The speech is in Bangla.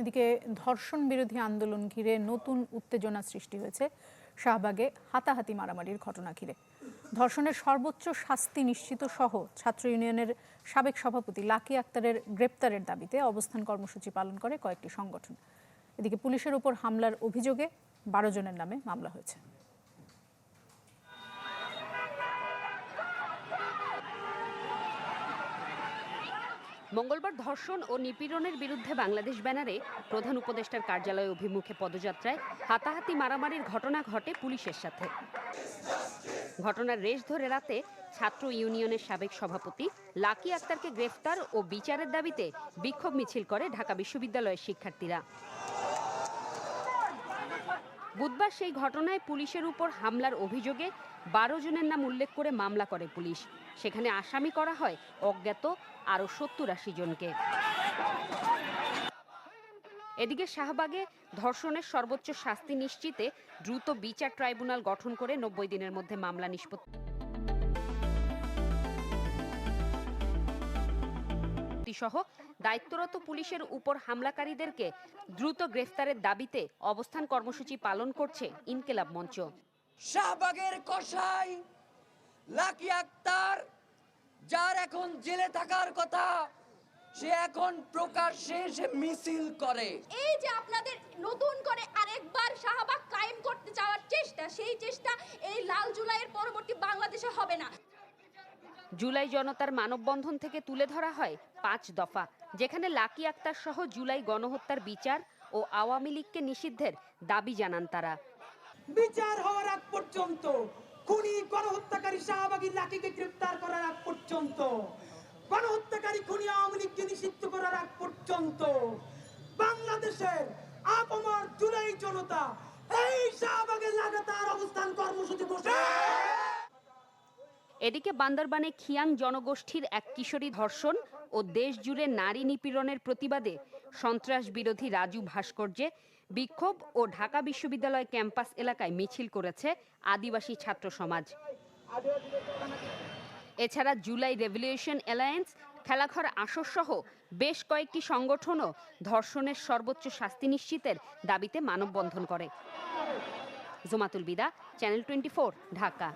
এদিকে ধর্ষণ বিরোধী আন্দোলন ঘিরে নতুন উত্তেজনা সৃষ্টি হয়েছে শাহবাগে হাতাহাতি মারামারির ঘটনা ঘিরে। ধর্ষণের সর্বোচ্চ শাস্তি নিশ্চিত সহ ছাত্র ইউনিয়নের সাবেক সভাপতি লাকি আক্তারের গ্রেপ্তারের দাবিতে অবস্থান কর্মসূচি পালন করে কয়েকটি সংগঠন। এদিকে পুলিশের উপর হামলার অভিযোগে বারো জনের নামে মামলা হয়েছে। মঙ্গলবার ধর্ষণ ও নিপীড়নের বিরুদ্ধে বাংলাদেশ ব্যানারে প্রধান উপদেষ্টার কার্যালয় অভিমুখে পদযাত্রায় হাতাহাতি মারামারির ঘটনা ঘটে পুলিশের সাথে। ঘটনার রেশ ধরে রাতে ছাত্র ইউনিয়নের সাবেক সভাপতি লাকি আক্তারকে গ্রেফতার ও বিচারের দাবিতে বিক্ষোভ মিছিল করে ঢাকা বিশ্ববিদ্যালয়ের শিক্ষার্থীরা। বুধবার সেই ঘটনায় পুলিশের উপর হামলার অভিযোগে বারো জনের নাম উল্লেখ করে মামলা করে পুলিশ। সেখানে আসামি করা হয় অজ্ঞাত আরও সত্তর আশি জনকে। এদিকে শাহবাগে ধর্ষণের সর্বোচ্চ শাস্তি নিশ্চিতে দ্রুত বিচার ট্রাইব্যুনাল গঠন করে নব্বই দিনের মধ্যে মামলা নিষ্পত্তি। সহ দায়িত্বরত পুলিশের উপর হামলাকারীদেরকে দ্রুত গ্রেফতারের দাবিতে অবস্থান কর্মসূচি পালন করছে ইনকেলাব মঞ্চ। শাহবাগের কসাই লাকি আক্তার যার এখন জেলে থাকার কথা সে এখন প্রকাশ্যে সে মিছিল করে। এই যে আপনাদের নতুন করে আরেকবার শাহবাগ কায়েম করতে চাওয়ার চেষ্টা সেই চেষ্টা এই লাল জুলাইয়ের পরবর্তী বাংলাদেশে হবে না। জুলাই জনতার মানববন্ধন থেকে তুলে ধরা হয় পাঁচ দফা, যেখানে লাকি আক্তার সহ জুলাই গণহত্যার বিচার ও আওয়ামী লীগকে নিষিদ্ধের দাবি জানান তারা। বিচার হওয়ার আগ পর্যন্ত, খুনি গণহত্যাকারী শাহবাগী লাকিকে গ্রেফতার করার আগ পর্যন্ত, গণহত্যাকারী খুনি আওয়ামী লীগকে নিষিদ্ধ করার আগ পর্যন্ত, বাংলাদেশের আপমর জুলাই জনতা এই শাহবাগের লাগাতার অবস্থান কর্মসূচি বসে এদিকে বান্দরবানে খিয়াং জনগোষ্ঠীর এক কিশোরী ধর্ষণ ও দেশ জুড়ে নারী নিপীড়নের প্রতিবাদে সন্ত্রাস বিরোধী রাজু ভাস্কর্যে বিক্ষোভ ও ঢাকা বিশ্ববিদ্যালয় ক্যাম্পাস এলাকায় মিছিল করেছে আদিবাসী ছাত্র সমাজ। এছাড়া জুলাই রেভলিউশন অ্যালায়েন্স, খেলাঘর আসর সহ বেশ কয়েকটি সংগঠনও ধর্ষণের সর্বোচ্চ শাস্তি নিশ্চিতের দাবিতে মানববন্ধন করে। জোমাতুল বিদা, চ্যানেল টোয়েন্টি ঢাকা।